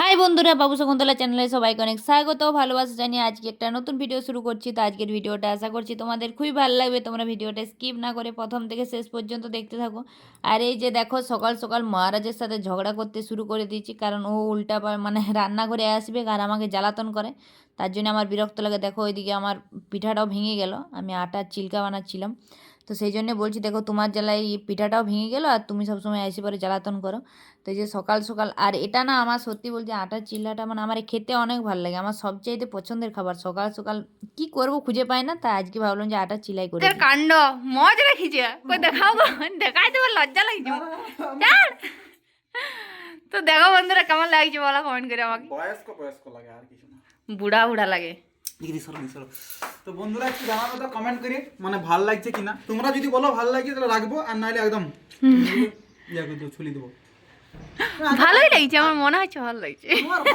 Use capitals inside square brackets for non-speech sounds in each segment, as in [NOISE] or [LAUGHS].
High বন্ধুরা, বাবু শকুন্তলা চ্যানেলে সবাইকে অনেক স্বাগত। ভালোবাসা জানিয়ে আজকে একটা নতুন ভিডিও শুরু করছি। তো আজকের ভিডিওটা আশা করছি তোমাদের খুবই ভালো লাগবে। তোমরা ভিডিওটা স্কিপ না করে প্রথম থেকে শেষ পর্যন্ত দেখতে থাকো। আর এই যে দেখো, সকাল সকাল মহারাজের সাথে ঝগড়া করতে শুরু করে দিয়েছি। কারণ ও উল্টা মানে রান্নাঘরে আসবে আর আমাকে জ্বালাতন করে। তার জন্য আমার বিরক্ত লাগে। দেখো, ওইদিকে আমার পিঠাটাও ভেঙে গেল। আমি আটার চিল্কা বানাচ্ছিলাম। তো সেই জন্য বলছি দেখো তোমার জ্বালায় এই পিঠাটাও ভেঙে গেল আর তুমি সবসময় এসে পরে জ্বালাতন করো। তো এই যে সকাল সকাল আর এটা না আমার সত্যি বলছি আটার চিল্লাটা মানে আমার খেতে অনেক ভালো লাগে। আমার সবচাইতে পছন্দের খাবার সকাল সকাল কি করব খুঁজে পাই না তাই আজকে ভাবলাম যে আটার চিলাই করে কাণ্ড মজ রেখেছে। দেখাও দেখাই তোমার লজ্জা লাগছে। তো দেখো বন্ধুরা কেমন লাগছে বলো কমেন্ট করে আমাকে। বয়স্ক বয়স্ক লাগে আর কিছু না। বুড়া বুড়া লাগে। দিদি সরো দিদি সরো। তো বন্ধুরা একটু জানাবে তো কমেন্ট করে মানে ভালো লাগছে কিনা। তোমরা যদি বলো ভালো লাগছে তাহলে রাখব আর নাহলে একদম ইয়া করে দেবো ছুলি দেবো। ভালোই লাগছে আমার মনে হচ্ছে ভালো লাগছে। তোমার না?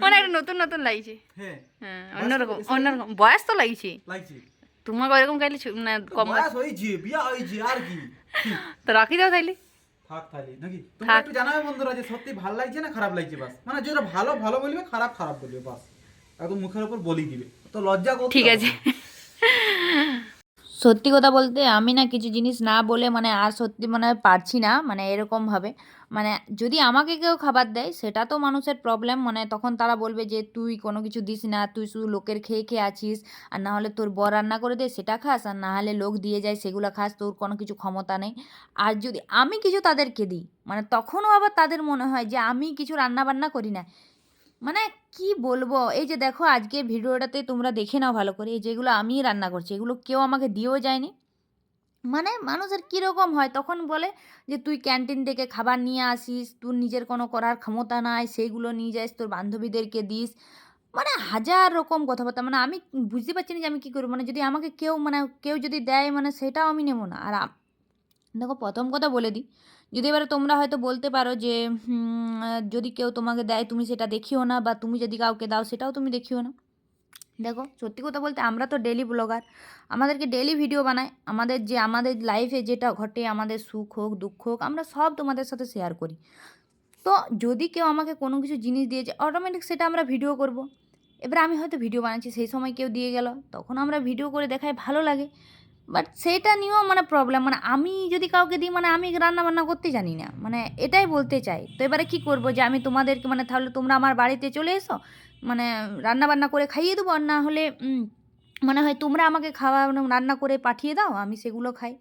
মানে একটা নতুন নতুন লাগছে। হ্যাঁ। হ্যাঁ অন্যরকম অন্যরকম বয়স তো লাগছে। তোমাকে ওরকম খাইলে ছু- মানে কম বয়স। হয়েছে বিয়া হয়েছে আর কি? তো রাখি দাও তাইলে। থাক তাহলে নাকি? তোমরা থাক। একটু জানাবে বন্ধুরা যে সত্যি ভালো লাগছে না খারাপ লাগছে বাস? মানে যেটা ভালো ভালো বলবে খারাপ খারাপ বলবে বাস। একদম মুখের উপর বলি দিবে। তো লজ্জা করতে ঠিক আছে। সত্যি কথা বলতে আমি না কিছু জিনিস না বলে মানে আর সত্যি মানে পারছি না মানে এরকমভাবে মানে যদি আমাকে কেউ খাবার দেয় সেটা তো মানুষের প্রবলেম মানে তখন তারা বলবে যে তুই কোনো কিছু দিস না তুই শুধু লোকের খেয়ে খেয়ে আছিস আর না হলে তোর বর রান্না করে দে সেটা খাস আর না হলে লোক দিয়ে যায় সেগুলো খাস তোর কোনো কিছু ক্ষমতা নেই। আর যদি আমি কিছু তাদেরকে দিই মানে তখনও আবার তাদের মনে হয় যে আমি কিছু রান্না বান্না করি না। মানে কি বলব? এই যে দেখো, আজকে ভিডিওটাতে তোমরা দেখে নাও ভালো করে। এই যেগুলো আমি রান্না করছি, এগুলো কেউ আমাকে দিয়েও যায়নি। মানে মানুষের কীরকম হয়? তখন বলে যে, তুই ক্যান্টিন থেকে খাবার নিয়ে আসিস, তোর নিজের কোনো করার ক্ষমতা নাই সেইগুলো নিয়ে যাস, তোর বান্ধবীদেরকে দিস। মানে হাজার রকম কথাবার্তা। মানে আমি বুঝতে পারছি না যে আমি কী করব। মানে যদি আমাকে কেউ মানে কেউ যদি দেয় মানে সেটাও আমি নেব না। আর দেখো, প্রথম কথা বলে দিই যদি এবারে তোমরা হয়তো বলতে পারো যে যদি কেউ তোমাকে দেয়, তুমি সেটা দেখিও না, বা তুমি যদি কাউকে দাও, সেটাও তুমি দেখিও না। দেখো, সত্যি কথা বলতে আমরা তো ডেলি ব্লগার আমাদেরকে ডেলি ভিডিও বানাই। আমাদের যে, আমাদের লাইফে যেটা ঘটে, আমাদের সুখ হোক, দুঃখ হোক, আমরা সব তোমাদের সাথে শেয়ার করি। তো যদি কেউ আমাকে কোনো কিছু জিনিস দিয়েছে অটোমেটিক সেটা আমরা ভিডিও করব। এবার আমি হয়তো ভিডিও বানাচ্ছি, সেই সময় কেউ দিয়ে গেল, তখন আমরা ভিডিও করে দেখায় ভালো লাগে। বাট সেইটা নিয়েও মানে প্রবলেম মানে আমি যদি কাউকে দিই মানে আমি রান্না বান্না করতে জানি না। মানে এটাই বলতে চাই। তো এবারে কি করব যে আমি তোমাদেরকে মানে তাহলে তোমরা আমার বাড়িতে চলে এসো মানে রান্না বান্না করে খাইয়ে দেবো, আর না হলে মনে হয় তোমরা আমাকে খাওয়া রান্না করে পাঠিয়ে দাও, আমি সেগুলো খাই।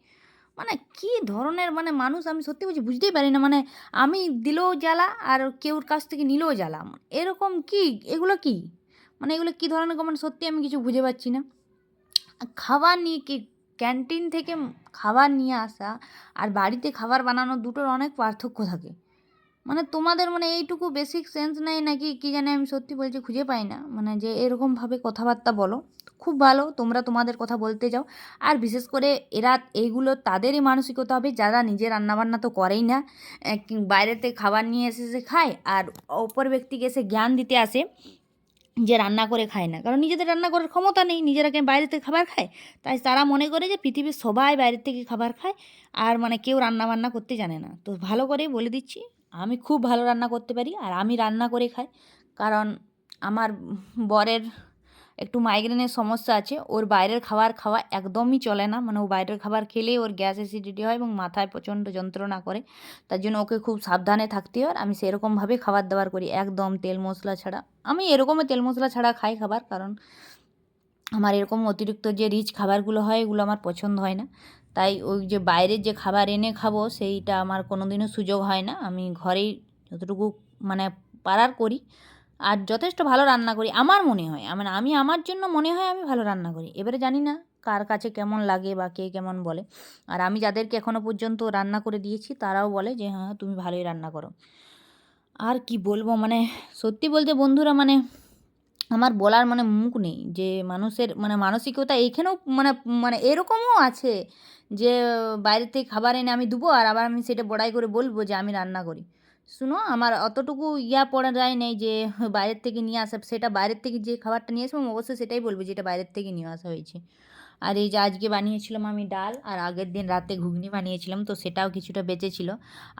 মানে কি ধরনের মানে মানুষ আমি সত্যি বলছি বুঝতেই পারি না মানে আমি দিলেও জ্বালা, আর কেউর কাছ থেকে নিলেও জ্বালা। এরকম কি, এগুলো কি? মানে এগুলো কি ধরনের মানে সত্যি আমি কিছু বুঝে পাচ্ছি না। খাওয়া নিয়ে কি ক্যান্টিন থেকে খাবার নিয়ে আসা আর বাড়িতে খাবার বানানো দুটোর অনেক পার্থক্য থাকে। মানে তোমাদের মানে এইটুকু বেসিক সেন্স নেই নাকি কি জানি আমি সত্যি বলছি খুঁজে পাই না। মানে যে এরকমভাবে কথাবার্তা বলো, খুব ভালো, তোমরা তোমাদের কথা বলতে যাও। আর বিশেষ করে এরা এইগুলো তাদেরই মানসিকতা হবে, যারা নিজে রান্নাবান্না তো করেই না। বাইরেতে খাবার নিয়ে এসে এসে খায় আর অপর ব্যক্তিকে এসে জ্ঞান দিতে আসে। যে রান্না করে খায় না। কারণ নিজেদের রান্না করার ক্ষমতা নেই, নিজেরা কেন বাইরে থেকে খাবার খায়? তাই তারা মনে করে যে পৃথিবীর সবাই বাইরের থেকে খাবার খায়, আর মানে কেউ রান্না বান্না করতে জানে না। তো ভালো করেই বলে দিচ্ছি, আমি খুব ভালো রান্না করতে পারি, আর আমি রান্না করে খাই। কারণ আমার বরের একটু মাইগ্রেনের সমস্যা আছে, ওর বাইরের খাবার খাওয়া একদমই চলে না। মানে ও বাইরের খাবার খেলেই ওর গ্যাস অ্যাসিডিটি হয় এবং মাথায় প্রচণ্ড যন্ত্রণা করে। তার জন্য ওকে খুব সাবধানে থাকতে হয়। আমি সেরকমভাবে খাবার দাবার করি, একদম তেল মশলা ছাড়া। আমি এরকমই তেল মশলা ছাড়া খাই খাবার, কারণ আমার এরকম অতিরিক্ত যে রিচ খাবারগুলো হয়, এগুলো আমার পছন্দ হয় না। তাই ওই যে বাইরের যে খাবার এনে খাব, সেইটা আমার কোনো দিনও সুযোগ হয় না। আমি ঘরেই যতটুকু মানে পারার করি আর যথেষ্ট ভালো রান্না করি, আমার মনে হয় মানে আমি আমার জন্য মনে হয় আমি ভালো রান্না করি। এবারে জানি না কার কাছে কেমন লাগে বা কে কেমন বলে। আর আমি যাদেরকে এখনও পর্যন্ত রান্না করে দিয়েছি, তারাও বলে যে হ্যাঁ তুমি ভালোই রান্না করো। আর কি বলব মানে সত্যি বলতে বন্ধুরা মানে আমার বলার মানে মুখ নেই যে মানুষের মানে মানসিকতা এইখানেও মানে মানে এরকমও আছে যে বাইরে থেকে খাবার এনে আমি দেবো আর আবার আমি সেটা বড়াই করে বলব যে আমি রান্না করি। শুনো, আমার অতটুকু ইয়া পড়া যায় নেই যে, বাইরের থেকে নিয়ে আসা, সেটা বাইরের থেকে যে খাবারটা নিয়ে আসব অবশ্যই সেটাই বলব যেটা বাইরের থেকে নিয়ে আসা হয়েছে। আর এই যে আজকে বানিয়েছিলাম আমি ডাল, আর আগের দিন রাতে ঘুগনি বানিয়েছিলাম, তো সেটাও কিছুটা বেঁচেছিল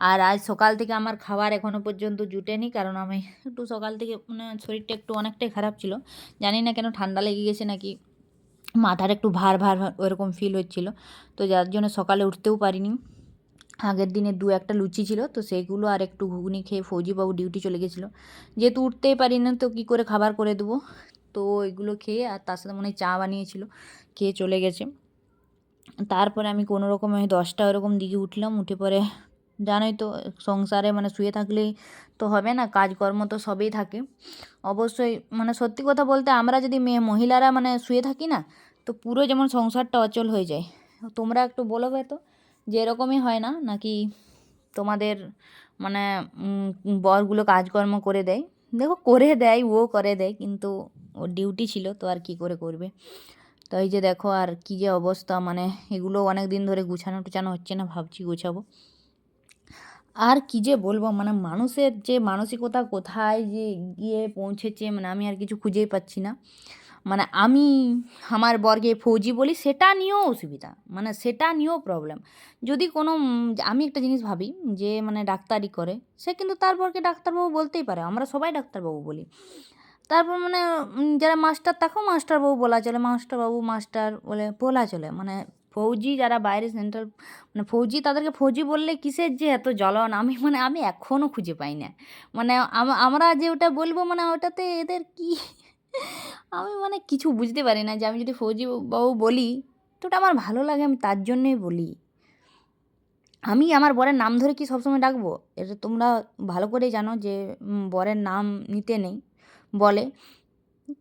আর আজ সকাল থেকে আমার খাবার এখনও পর্যন্ত জুটেনি, কারণ আমি একটু সকাল থেকে মানে শরীরটা একটু অনেকটাই খারাপ ছিল। জানি না কেন ঠান্ডা লেগে গেছে নাকি, মাথার একটু ভার ভার ওরকম ফিল হচ্ছিল। তো যার জন্য সকালে উঠতেও পারিনি। আগের দিনে দু একটা লুচি ছিল, তো সেইগুলো আর একটু ঘুগনি খেয়ে ফৌজিবাবু ডিউটি চলে গেছিল। যেহেতু উঠতেই পারি না তো কী করে খাবার করে দেবো? তো এগুলো খেয়ে আর তার সাথে মনে হয় চা বানিয়েছিল, খেয়ে চলে গেছে। তারপরে আমি কোনো রকমে ওই দশটা ওরকম দিকে উঠলাম, উঠে পরে জানোই তো, সংসারে মানে শুয়ে থাকলেই তো হবে না, কাজকর্ম তো সবেই থাকে। অবশ্যই মানে সত্যি কথা বলতে আমরা যদি মেয়ে মহিলারা মানে শুয়ে থাকি না, তো পুরো যেমন সংসারটা অচল হয়ে যায়। তোমরা একটু বলো তো যে এরকমই হয় না, নাকি তোমাদের মানে বরগুলো কাজকর্ম করে দেয়। দেখো, করে দেয়, ও করে দেয়, কিন্তু ওর ডিউটি ছিল, তো আর কি করে করবে? তো এই যে দেখো, আর কী যে অবস্থা মানে এগুলো অনেক দিন ধরে গুছানো টুছানো হচ্ছে না, ভাবছি গুছাবো। আর কি যে বলব মানে মানুষের যে মানসিকতা কোথায় যে গিয়ে পৌঁছেছে মানে আমি আর কিছু খুঁজেই পাচ্ছি না। মানে আমি আমার বরকে ফৌজি বলি, সেটা নিয়েও অসুবিধা। মানে সেটা নিয়েও প্রবলেম যদি কোনো আমি একটা জিনিস ভাবি যে মানে ডাক্তারি করে, সে কিন্তু তার বরকে ডাক্তারবাবু বলতেই পারে। আমরা সবাই ডাক্তারবাবু বলি। তারপর মানে যারা মাস্টার তাকেও মাস্টারবাবু বলা চলে। মাস্টারবাবু মাস্টার বলে, বলা চলে। মানে ফৌজি যারা বাইরে সেন্ট্রাল মানে ফৌজি তাদেরকে ফৌজি বললে কিসের যে এত জ্বলন? আমি মানে আমি এখনও খুঁজে পাই না। মানে আমরা যে ওটা বলব মানে ওটাতে এদের কি আমি মানে কিছু বুঝতে পারি না যে আমি যদি ফৌজি বাবু বলি, তো ওটা আমার ভালো লাগে, আমি তার জন্যই বলি। আমি আমার বরের নাম ধরে কি সবসময় ডাকবো? এটা তোমরা ভালো করেই জানো যে বরের নাম নিতে নেই, বলে।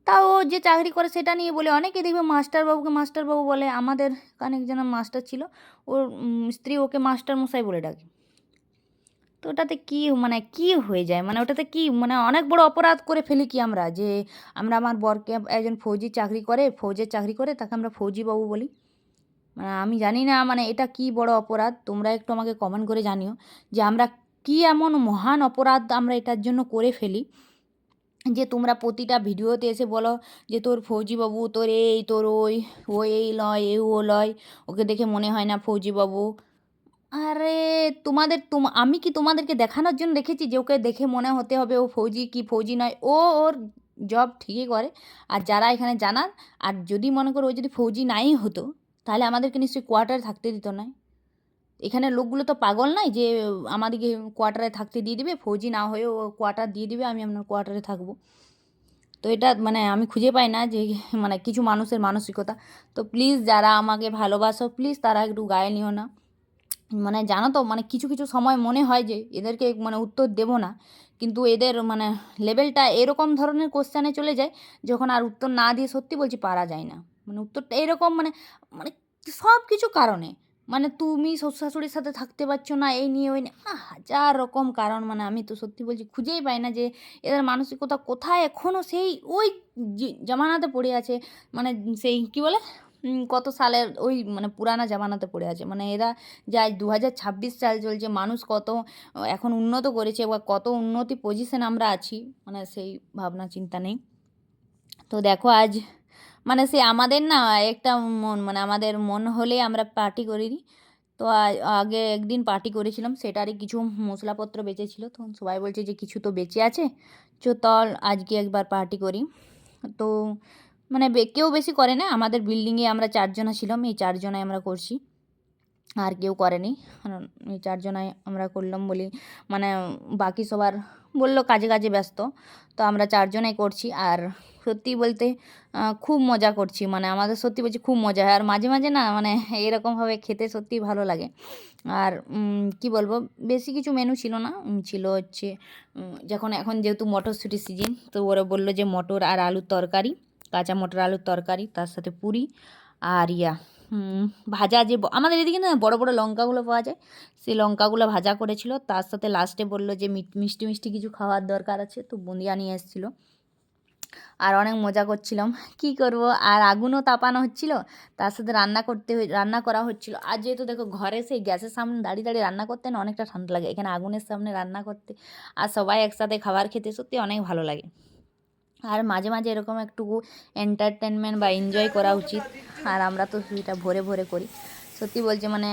তাও যে চাকরি করে সেটা নিয়ে বলে, অনেকে দেখবে মাস্টারবাবুকে মাস্টারবাবু বলে। আমাদের এখানে একজন মাস্টার ছিল, ওর স্ত্রী ওকে মাস্টার মশাই বলে ডাকে। তো ওটাতে কী মানে কী হয়ে যায়? মানে ওটাতে কি মানে অনেক বড় অপরাধ করে ফেলি কি আমরা? যে আমরা আমার বরকে একজন ফৌজি চাকরি করে, ফৌজের চাকরি করে, তাকে আমরা ফৌজি বাবু বলি। মানে আমি জানি না মানে এটা কি বড় অপরাধ, তোমরা একটু আমাকে কমেন্ট করে জানিও যে আমরা কি এমন মহান অপরাধ আমরা এটার জন্য করে ফেলি। যে তোমরা প্রতিটা ভিডিওতে এসে বলো যে তোর ফৌজিবাবু তোর এই, তোর ওই, ও এই লয়, এ ও লয়, ওকে দেখে মনে হয় না ফৌজিবাবু আরে, তোমাদের তুম, আমি কি তোমাদেরকে দেখানোর জন্য রেখেছি যে ওকে দেখে মনে হতে হবে ও ফৌজি কি ফৌজি নয়? ও ওর জব ঠিকই করে। আর যারা এখানে জানার আর যদি মনে করো ও যদি ফৌজি নাই হতো, তাহলে আমাদেরকে নিশ্চয়ই কোয়ার্টারে থাকতে দিত না। এখানে লোকগুলো তো পাগল নাই যে, আমাদেরকে কোয়ার্টারে থাকতে দিয়ে দিবে, ফৌজি না হয়ে ও কোয়ার্টার দিয়ে দিবে, আমি আপনার কোয়ার্টারে থাকব। তো এটা মানে আমি খুঁজে পাই না যে মানে কিছু মানুষের মানসিকতা। তো প্লিজ যারা আমাকে ভালোবাসো প্লিজ তারা একটু গায়ে নিও না। মানে জানো তো মানে কিছু কিছু সময় মনে হয় যে এদেরকে মানে উত্তর দেবো না। কিন্তু এদের মানে লেভেলটা এরকম ধরনের কোশ্চেনে চলে যায়, যখন আর উত্তর না দিয়ে সত্যি বলছি পারা যায় না। মানে উত্তরটা এরকম মানে মানে সব কিছু কারণে। মানে তুমি শ্বশুর শাশুড়ির সাথে থাকতে পারছ না, এই নিয়ে ওই নিয়ে হাজার রকম কারণ। মানে আমি তো সত্যি বলছি খুঁজেই পাই না যে এদের মানসিকতা কোথায় এখনও সেই ওই জামানাতে পড়ে আছে। মানে সেই কী বলে? কত সালের ওই মানে পুরানা জামানাতে পড়ে আছে। মানে এরা যা দু হাজার ছাব্বিশ সাল চলছে, মানুষ কত, এখন উন্নত করেছে বা কত উন্নতি পজিশন আমরা আছি মানে সেই ভাবনা চিন্তা নেই। তো দেখো আজ মানে সে আমাদের না একটা মন মানে আমাদের মন হলে আমরা পার্টি করি নি। তো আগে একদিন পার্টি করেছিলাম, সেটারই কিছু মশলাপত্র বেঁচেছিল। তখন সবাই বলছে যে কিছু তো বেঁচে আছে চো তল আজকে একবার পার্টি করি। তো মানে কেউ বেশি করে না। আমাদের বিল্ডিংয়ে আমরা চারজনা ছিলাম, এই চারজনায় আমরা করছি। আর কেউ করেনি এই চারজনায় আমরা করলাম বলি মানে বাকি সবার বলল কাজে কাজে ব্যস্ত। তো আমরা চারজনাই করছি। আর সত্যি বলতে খুব মজা করছি। মানে আমাদের সত্যি বলছি খুব মজা হয়। আর মাঝে মাঝে না মানে এরকমভাবে খেতে সত্যিই ভালো লাগে। আর কি বলব, বেশি কিছু মেনু ছিল না। ছিল হচ্ছে যখন, এখন যেহেতু মটরশুঁটির সিজন তো ওরা বলল যে মটর আর আলুর তরকারি। কাঁচা মটর আলুর তরকারি, তার সাথে পুরি আর ইয়া ভাজা যে আমাদের এদিকে না বড় বড় লঙ্কাগুলো পাওয়া যায়। সেই লঙ্কাগুলো ভাজা করেছিল। তার সাথে লাস্টে বলল যে মিষ্টি মিষ্টি কিছু খাওয়ার দরকার আছে। তো বুঁদিয়া নিয়ে এসেছিল। আর অনেক মজা করছিলাম। কি করব? আর আগুনও তাপানো হচ্ছিল। তার সাথে রান্না করতে রান্না করা হচ্ছিল। আর যেহেতু দেখো ঘরে সেই গ্যাসের সামনে দাঁড়িয়ে দাঁড়িয়ে রান্না করতে না অনেকটা ঠান্ডা লাগে। এখানে আগুনের সামনে রান্না করতে আর সবাই একসাথে খাবার খেতে সত্যি অনেক ভালো লাগে। আর মাঝে মাঝে এরকম একটু এন্টারটেনমেন্ট বা এনজয় করা উচিত। আর আমরা তো সেটা ভরে ভরে করি। সত্যি বলছি মানে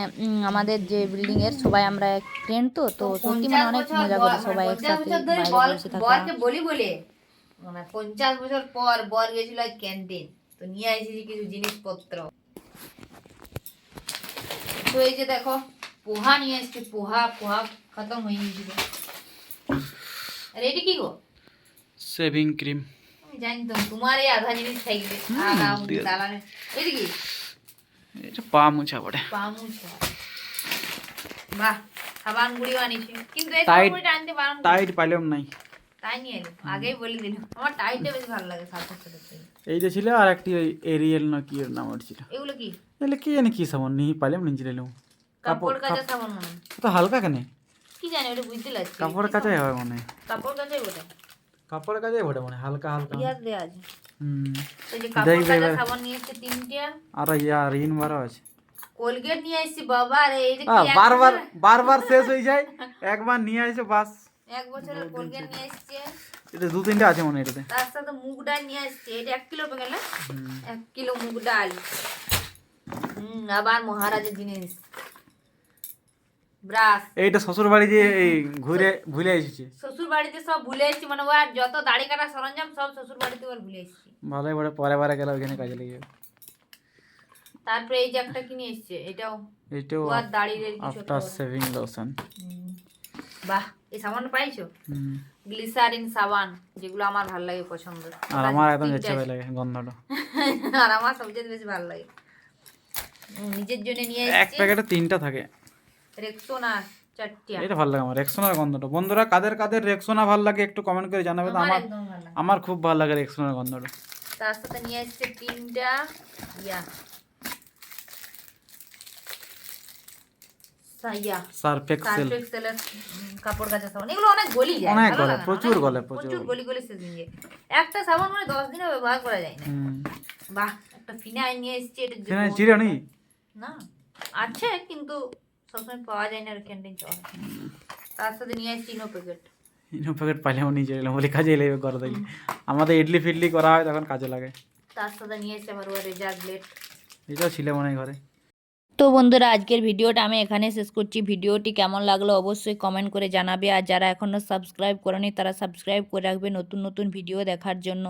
আমাদের যে বিল্ডিংয়ের সবাই আমরা ফ্রেন্ড তো তো সত্যি মানে অনেক মজা করি সবাই একসাথে বরকে বলি বলে মানে পঞ্চাশ বছর পর বর গেছিল আজ ক্যান্টিন তো নিয়ে এসেছি কিছু জিনিসপত্র। তো এই যে দেখো পোহা নিয়ে এসেছি পোহা পোহা খতম হয়ে গেছিল। আর এটি কি গো? সেভিং ক্রিম আমি জানতাম তোমার আধা জিনিস থাকবে দালানে। এটি কি এটা পা মুছা পড়ে পামুচা বাহ সাবান গুঁড়িও আনিছি কিন্তু এই Tight- আনতে পারলাম টাইট পাইলাম নাই। তাই নিয়ে আগেই বলে দিলাম। আমার টাইটটা বেশি ভালো লাগে সাথে থেকে। ছিল আর একটি এরিয়েল না কি এর নাম ছিল। এগুলো কি? জানি কি সাবান নিয়ে পাইলাম নিচে এলাম কাপড় কাচা সাবান মনে তো হালকা কেন? কি জানি ওটা বুঝতে লাগছে কাপড় কাচাই মনে কাপড় কাচাই ওটা কাপড় কাচাই ওটা মনে হালকা হালকা। ইয়ার দেওয়া আছে। হুম। তো এই যে কাপড় কাচা সাবান নিয়ে এসছে তিনটে। আর ইয়া রিন বারো আছে। কোলগেট নিয়ে এসছি বাবা আরে এই যে বারবার বারবার শেষ হয়ে যায় একবার নিয়ে আসে বাস। এক বছরের কোলগেট নিয়ে এসছে। এটা দু তিনটে আছে মনে এটাতে। তার সাথে মুগ ডাল নিয়ে এসছে এটা এক কিলো প্যাকেট না এক কিলো মুগ ডাল। হুম আবার মহারাজের জিনিস। ব্রাশ। এইটা শ্বশুর বাড়ি যে এই ঘুরে ভুলে এসেছে। শ্বশুর বাড়িতে সব ভুলে এসেছি মানে ও আর যত দাড়ি কাটা সরঞ্জাম সব শ্বশুর বাড়িতে ওর ভুলে এসেছি। ভালোই বড় পরে পরে গেলে ওইখানে কাজে লেগে তারপরে এই যে একটা কিনে এসছে এটাও এইটাও ও আর দাড়ির কিছু আফটার সেভিং লোশন বাহ এই সাবানটা পাইছো? গ্লিসারিন সাবান যেগুলো আমার ভালো লাগে পছন্দ। আর আমার একদম ইচ্ছা। লাগে গন্ধটা। [LAUGHS] আর আমার সবচেয়ে বেশি ভালো লাগে। নিজের জন্য নিয়ে এক প্যাকেটে তিনটা থাকে। রেক্সোনা চারটিয়া এটা ভালো লাগে আমার রেক্সোনার গন্ধটা। বন্ধুরা কাদের কাদের রেক্সোনা ভালো লাগে একটু কমেন্ট করে জানাবে তো। আমার আমার খুব ভালো লাগে রেক্সোনার গন্ধটা। তার সাথে নিয়ে এসেছে তিনটা ইয়া কাপড় কাচা সাবান। এগুলো অনেক গলি যায় অনেক গলে, প্রচুর গলে, প্রচুর গলি গলি একটা সাবান মানে দশ দিনে ব্যবহার করা যায় না। বাহ একটা ফিনাইল নিয়ে এসেছি এটা ফিনাইল বড়- না আছে কিন্তু সবসময় পাওয়া যায় না আর ক্যান্টিন চলে তার সাথে নিয়ে এসেছি ইনো প্যাকেট ইনো প্যাকেট পাইলেও নিয়ে চলে বলে কাজে এলে করে দিলে আমাদের ইডলি ফিডলি করা হয় তখন কাজে লাগে তার সাথে নিয়ে এসেছি আমার রেজার এটাও ছিল মনে হয় ঘরে তো বন্ধুরা আজকের ভিডিওটা আমি এখানে শেষ করছি। ভিডিওটি কেমন লাগল অবশ্যই কমেন্ট করে জানাবে। আর যারা এখনও সাবস্ক্রাইব করেনি তারা সাবস্ক্রাইব করে রাখবে নতুন নতুন ভিডিও দেখার জন্য।